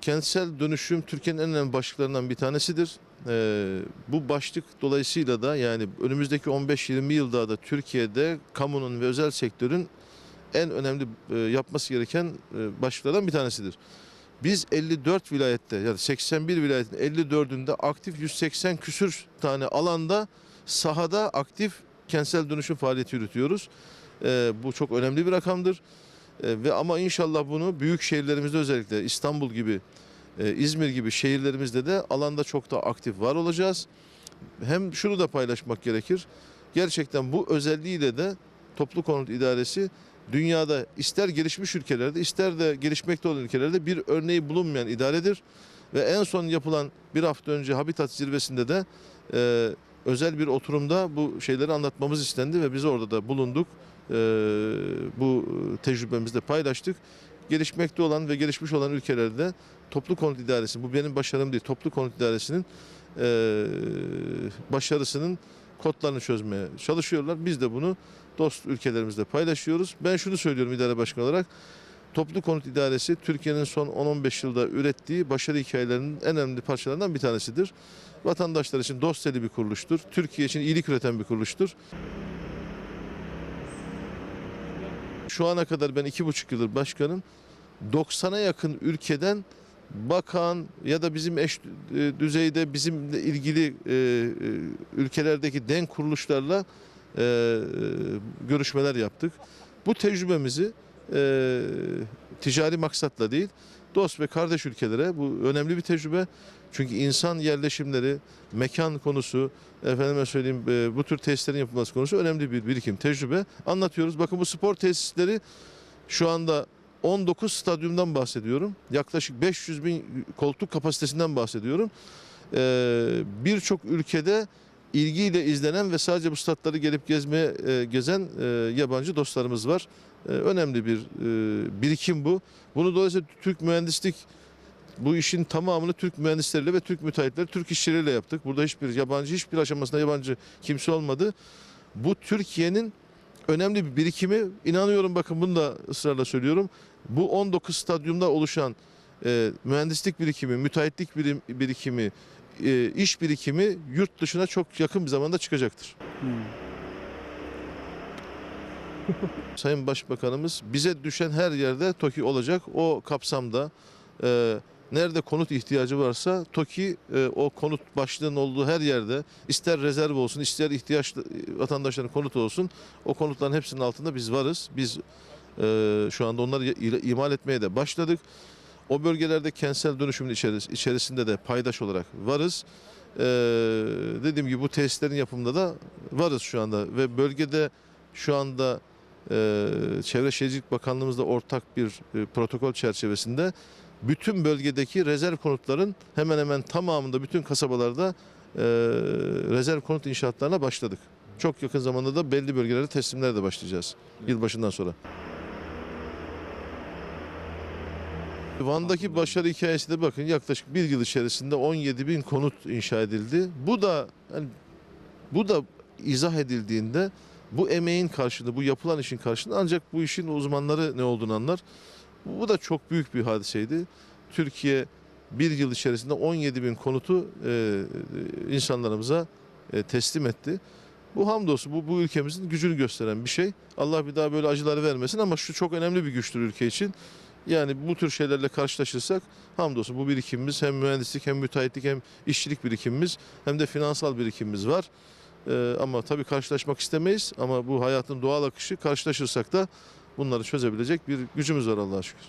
Kentsel dönüşüm Türkiye'nin en önemli başlıklarından bir tanesidir. Ee, bu başlık dolayısıyla da yani önümüzdeki 15-20 yılda da Türkiye'de kamunun ve özel sektörün en önemli e, yapması gereken e, başlıklardan bir tanesidir. Biz 54 vilayette yani 81 vilayetin 54'ünde aktif 180 küsür tane alanda sahada aktif kentsel dönüşüm faaliyeti yürütüyoruz. Ee, bu çok önemli bir rakamdır. Ee, ve ama inşallah bunu büyük şehirlerimizde özellikle İstanbul gibi, e, İzmir gibi şehirlerimizde de alanda çok daha aktif var olacağız. Hem şunu da paylaşmak gerekir. Gerçekten bu özelliğiyle de toplu konut idaresi dünyada ister gelişmiş ülkelerde ister de gelişmekte olan ülkelerde bir örneği bulunmayan idaredir. Ve en son yapılan bir hafta önce Habitat zirvesinde de e, özel bir oturumda bu şeyleri anlatmamız istendi ve biz orada da bulunduk. E, bu tecrübemizde paylaştık. Gelişmekte olan ve gelişmiş olan ülkelerde toplu konut idaresi, bu benim başarım değil, toplu konut idaresinin e, başarısının kodlarını çözmeye çalışıyorlar. Biz de bunu dost ülkelerimizle paylaşıyoruz. Ben şunu söylüyorum idare başkanı olarak. Toplu konut idaresi Türkiye'nin son 10-15 yılda ürettiği başarı hikayelerinin en önemli parçalarından bir tanesidir. Vatandaşlar için dost eli bir kuruluştur. Türkiye için iyilik üreten bir kuruluştur. Şu ana kadar ben iki buçuk yıldır başkanım. 90'a yakın ülkeden bakan ya da bizim eş e, düzeyde bizimle ilgili e, e, ülkelerdeki denk kuruluşlarla e, e, görüşmeler yaptık. Bu tecrübemizi e, ticari maksatla değil, dost ve kardeş ülkelere bu önemli bir tecrübe. Çünkü insan yerleşimleri, mekan konusu, efendime söyleyeyim e, bu tür tesislerin yapılması konusu önemli bir birikim, tecrübe anlatıyoruz. Bakın bu spor tesisleri şu anda 19 stadyumdan bahsediyorum. Yaklaşık 500 bin koltuk kapasitesinden bahsediyorum. Ee, Birçok ülkede ilgiyle izlenen ve sadece bu statları gelip gezmeye e, gezen e, yabancı dostlarımız var. E, önemli bir e, birikim bu. Bunu dolayısıyla Türk mühendislik bu işin tamamını Türk mühendisleriyle ve Türk müteahhitleri, Türk işçileriyle yaptık. Burada hiçbir yabancı, hiçbir aşamasında yabancı kimse olmadı. Bu Türkiye'nin önemli bir birikimi. İnanıyorum bakın bunu da ısrarla söylüyorum. Bu 19 stadyumda oluşan e, mühendislik birikimi, müteahhitlik birikimi, e, iş birikimi yurt dışına çok yakın bir zamanda çıkacaktır. Sayın Başbakanımız bize düşen her yerde TOKİ olacak. O kapsamda e, nerede konut ihtiyacı varsa TOKİ e, o konut başlığının olduğu her yerde ister rezerv olsun ister ihtiyaç vatandaşların konutu olsun o konutların hepsinin altında biz varız. Biz e, şu anda onları imal etmeye de başladık. O bölgelerde kentsel dönüşümün içeris- içerisinde de paydaş olarak varız. E, dediğim gibi bu tesislerin yapımında da varız şu anda ve bölgede şu anda e, Çevre Şehircilik Bakanlığımızla ortak bir e, protokol çerçevesinde bütün bölgedeki rezerv konutların hemen hemen tamamında bütün kasabalarda e, rezerv konut inşaatlarına başladık. Çok yakın zamanda da belli bölgelerde teslimlere de başlayacağız yılbaşından sonra. Van'daki başarı hikayesi de bakın yaklaşık bir yıl içerisinde 17 bin konut inşa edildi. Bu da yani bu da izah edildiğinde bu emeğin karşılığı, bu yapılan işin karşılığı ancak bu işin uzmanları ne olduğunu anlar. Bu da çok büyük bir hadiseydi. Türkiye bir yıl içerisinde 17 bin konutu e, insanlarımıza e, teslim etti. Bu hamdolsun bu, bu ülkemizin gücünü gösteren bir şey. Allah bir daha böyle acıları vermesin ama şu çok önemli bir güçtür ülke için. Yani bu tür şeylerle karşılaşırsak hamdolsun bu birikimimiz hem mühendislik hem müteahhitlik hem işçilik birikimimiz hem de finansal birikimimiz var. Ee, ama tabii karşılaşmak istemeyiz ama bu hayatın doğal akışı karşılaşırsak da bunları çözebilecek bir gücümüz var Allah'a şükür.